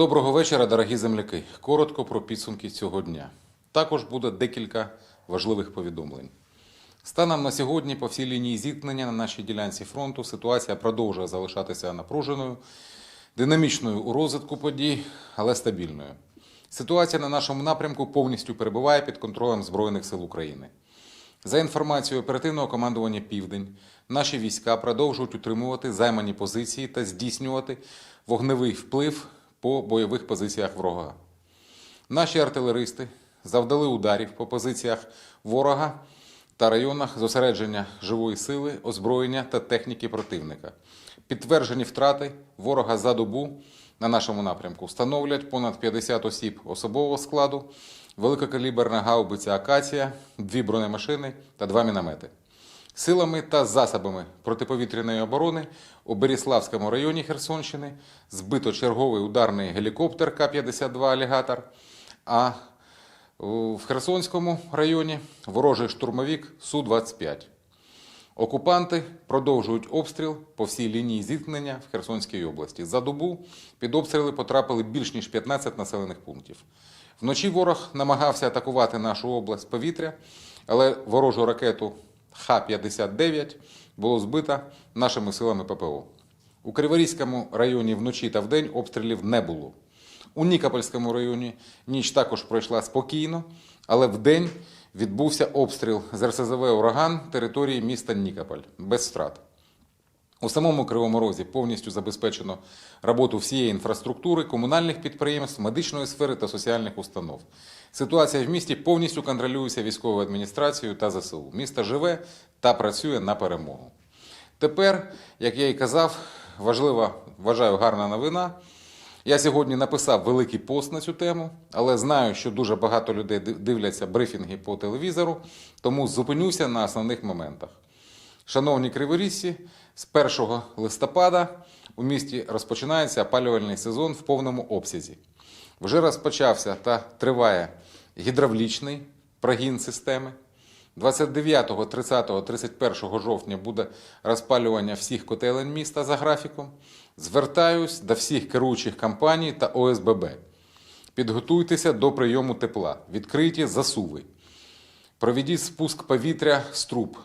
Доброго вечора, дорогі земляки. Коротко про підсумки цього дня. Також буде декілька важливих повідомлень. Станом на сьогодні по всій лінії зіткнення на нашій ділянці фронту ситуація продовжує залишатися напруженою, динамічною у розвитку подій, але стабільною. Ситуація на нашому напрямку повністю перебуває під контролем Збройних сил України. За інформацією оперативного командування Південь, наші війська продовжують утримувати займані позиції та здійснювати вогневий вплив по бойових позиціях ворога. Наші артилеристи завдали ударів по позиціях ворога та районах зосередження живої сили, озброєння та техніки противника. Підтверджені втрати ворога за добу на нашому напрямку становлять понад 50 осіб особового складу, великокаліберна гаубиця Акація, дві бронемашини та два міномети. Силами та засобами протиповітряної оборони у Беріславському районі Херсонщини збито черговий ударний гелікоптер К-52 «Алігатор», а в Херсонському районі ворожий штурмовик Су-25. Окупанти продовжують обстріл по всій лінії зіткнення в Херсонській області. За добу під обстріли потрапили більш ніж 15 населених пунктів. Вночі ворог намагався атакувати нашу область повітря, але ворожу ракету Х-59 було збито нашими силами ППО. У Криворізькому районі вночі та вдень обстрілів не було. У Нікопольському районі ніч також пройшла спокійно, але вдень відбувся обстріл з РСЗВ «Ураган» території міста Нікополь без втрат. У самому Кривому Розі повністю забезпечено роботу всієї інфраструктури, комунальних підприємств, медичної сфери та соціальних установ. Ситуація в місті повністю контролюється військовою адміністрацією та ЗСУ. Місто живе та працює на перемогу. Тепер, як я і казав, важлива, вважаю, гарна новина. Я сьогодні написав великий пост на цю тему, але знаю, що дуже багато людей дивляться брифінги по телевізору, тому зупинюся на основних моментах. Шановні криворіжці, з 1 листопада у місті розпочинається опалювальний сезон в повному обсязі. Вже розпочався та триває гідравлічний прогін системи. 29, 30, 31 жовтня буде розпалювання всіх котелень міста за графіком. Звертаюсь до всіх керуючих компаній та ОСББ. Підготуйтеся до прийому тепла, відкриті засуви, проведіть спуск повітря з труб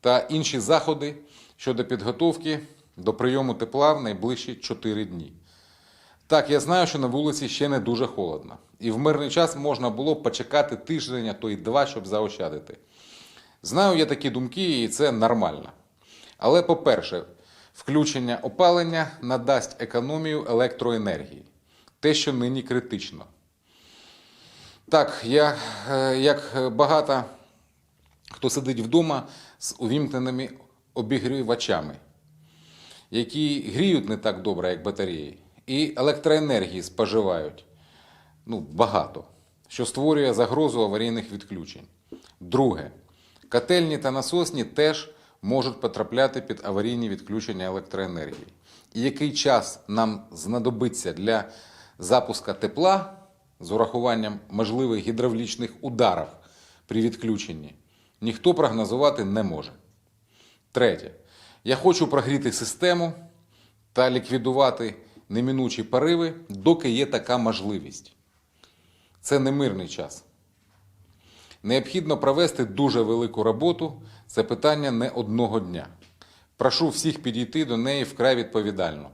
та інші заходи щодо підготовки до прийому тепла в найближчі 4 дні. Так, я знаю, що на вулиці ще не дуже холодно, і в мирний час можна було б почекати тиждень, а то й два, щоб заощадити. Знаю, є такі думки, і це нормально. Але, по-перше, включення опалення надасть економію електроенергії, те, що нині критично. Так, я, е, як багато хто сидить вдома з увімкненими обігрівачами, які гріють не так добре, як батареї, і електроенергії споживають ну, багато, що створює загрозу аварійних відключень. Друге, котельні та насосні теж можуть потрапляти під аварійні відключення електроенергії. І який час нам знадобиться для запуска тепла з урахуванням можливих гідравлічних ударів при відключенні, ніхто прогнозувати не може. Третє. Я хочу прогріти систему та ліквідувати неминучі пориви, доки є така можливість. Це не мирний час. Необхідно провести дуже велику роботу. Це питання не одного дня. Прошу всіх підійти до неї вкрай відповідально.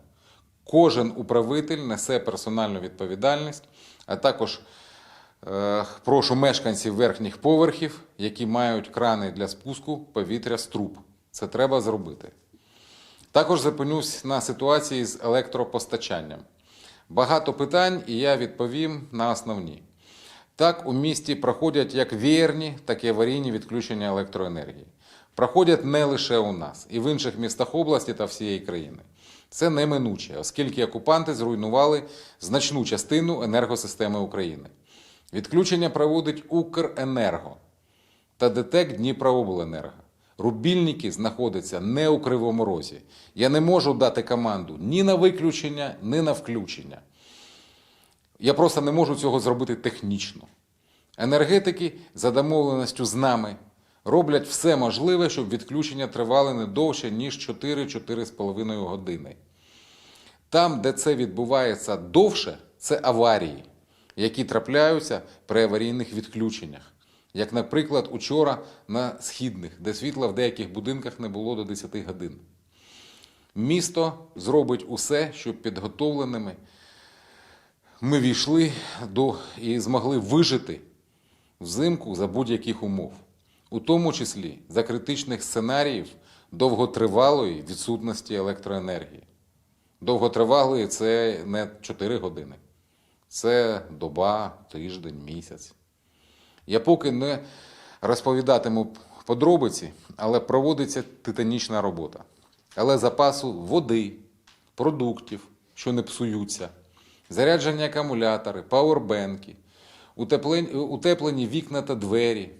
Кожен управитель несе персональну відповідальність, а також прошу мешканців верхніх поверхів, які мають крани для спуску повітря з труб. Це треба зробити. Також зупинюсь на ситуації з електропостачанням. Багато питань, і я відповім на основні. Так, у місті проходять як вієрні, так і аварійні відключення електроенергії. Проходять не лише у нас, і в інших містах області та всієї країни. Це неминуче, оскільки окупанти зруйнували значну частину енергосистеми України. Відключення проводить Укренерго та ДТЕК Дніпрообленерго. Рубільники знаходяться не у Кривому Розі. Я не можу дати команду ні на виключення, ні на включення. Я просто не можу цього зробити технічно. Енергетики за домовленістю з нами роблять все можливе, щоб відключення тривали не довше, ніж 4-4,5 години. Там, де це відбувається довше, це аварії, які трапляються при аварійних відключеннях. Як, наприклад, учора на східних, де світла в деяких будинках не було до 10 годин. Місто зробить усе, щоб підготовленими ми війшли до і змогли вижити взимку за будь-яких умов, у тому числі за критичних сценаріїв довготривалої відсутності електроенергії. Довготривалої це не 4 години, це доба, тиждень, місяць. Я поки не розповідатиму подробиці, але проводиться титанічна робота. Але запасу води, продуктів, що не псуються, заряджені акумулятори, пауербенки, утеплені, вікна та двері.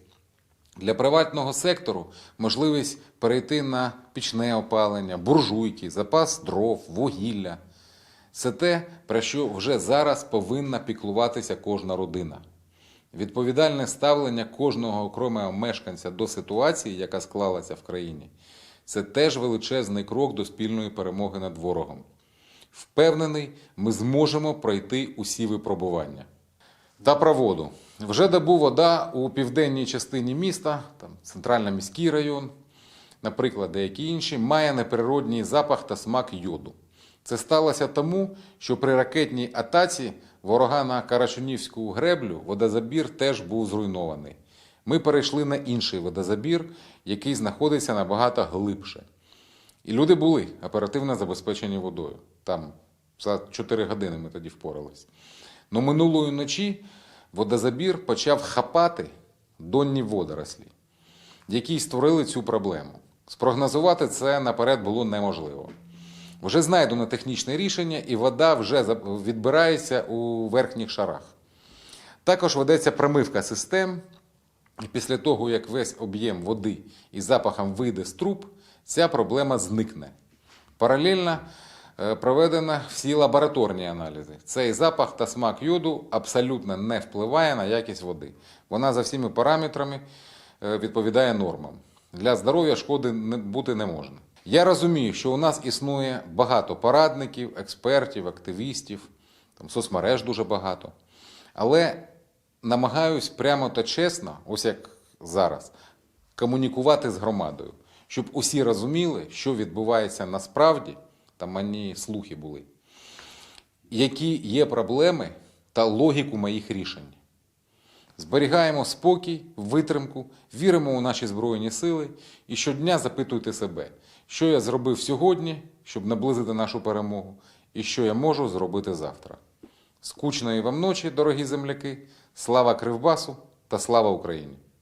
Для приватного сектору можливість перейти на пічне опалення, буржуйки, запас дров, вугілля. Це те, про що вже зараз повинна піклуватися кожна родина. Відповідальне ставлення кожного окремого мешканця до ситуації, яка склалася в країні, це теж величезний крок до спільної перемоги над ворогом. Впевнений, ми зможемо пройти усі випробування. Та про воду. Вже добу вода у південній частині міста, там центрально-міський район, наприклад, деякі інші, має неприродній запах та смак йоду. Це сталося тому, що при ракетній атаці ворога на Карачунівську греблю водозабір теж був зруйнований. Ми перейшли на інший водозабір, який знаходиться набагато глибше. І люди були оперативно забезпечені водою. Там за 4 години ми тоді впорались. Но минулої ночі водозабір почав хапати донні водорослі, які створили цю проблему. Спрогнозувати це наперед було неможливо. Вже знайдено технічне рішення, і вода вже відбирається у верхніх шарах. Також ведеться промивка систем, і після того, як весь об'єм води із запахом вийде з труб, ця проблема зникне. Паралельно е, проведено всі лабораторні аналізи. Цей запах та смак йоду абсолютно не впливає на якість води. Вона за всіми параметрами е, відповідає нормам. Для здоров'я шкоди бути не можна. Я розумію, що у нас існує багато порадників, експертів, активістів, там соцмереж дуже багато. Але намагаюсь прямо та чесно, ось як зараз, комунікувати з громадою, щоб усі розуміли, що відбувається насправді, там мені слухи були, які є проблеми та логіку моїх рішень. Зберігаємо спокій, витримку, віримо у наші Збройні сили і щодня запитуйте себе, що я зробив сьогодні, щоб наблизити нашу перемогу, і що я можу зробити завтра. Скучної вам ночі, дорогі земляки, слава Кривбасу та слава Україні!